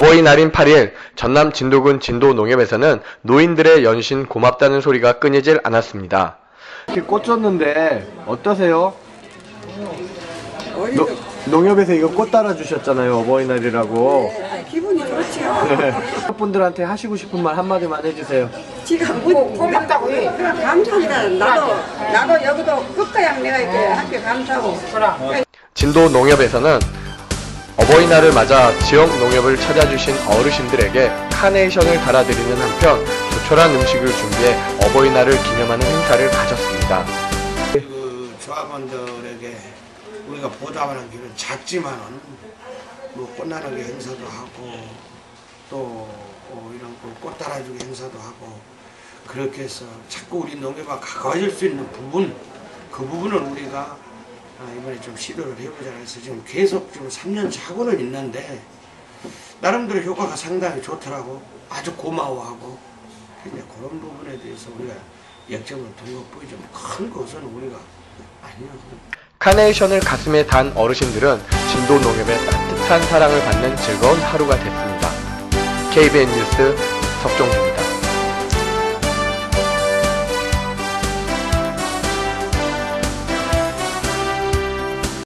어버이날인 8일 전남 진도군 진도농협에서는 노인들의 연신 고맙다는 소리가 끊이질 않았습니다. 이렇게 꽃 줬는데 어떠세요? 어디서 농협에서 이거 꽃 따라 주셨잖아요 어버이날이라고. 네, 기분이 좋지요. 네. 분들한테 하시고 싶은 말 한마디만 해주세요. 지금 뭐 고맙다고 해. 감사합니다. 나도 나도 여기도 끝가양 내가 이렇게 함께 감사하고. 진도 농협에서는 어버이날을 맞아 지역 농협을 찾아주신 어르신들에게 카네이션을 달아드리는 한편 조촐한 음식을 준비해 어버이날을 기념하는 행사를 가졌습니다. 그 조합원들에게 우리가 보답하는 길은 작지만은 뭐 꽃나르기 행사도 하고 또 어, 이런 그꽃 따라주기 행사도 하고 그렇게 해서 자꾸 우리 농협과 가까워질 수 있는 부분 그 부분을 우리가 아, 이번에 좀 시도를 해보자 해서 지금 계속 지금 3년 차고는 있는데 나름대로 효과가 상당히 좋더라고 아주 고마워하고 이제 그런 부분에 대해서 우리가 역점을 둔 것뿐이죠 큰 것은 우리가 아니요 카네이션을 가슴에 단 어르신들은 진도 농협의 따뜻한 사랑을 받는 즐거운 하루가 됐습니다. KBN 뉴스 석종주입니다.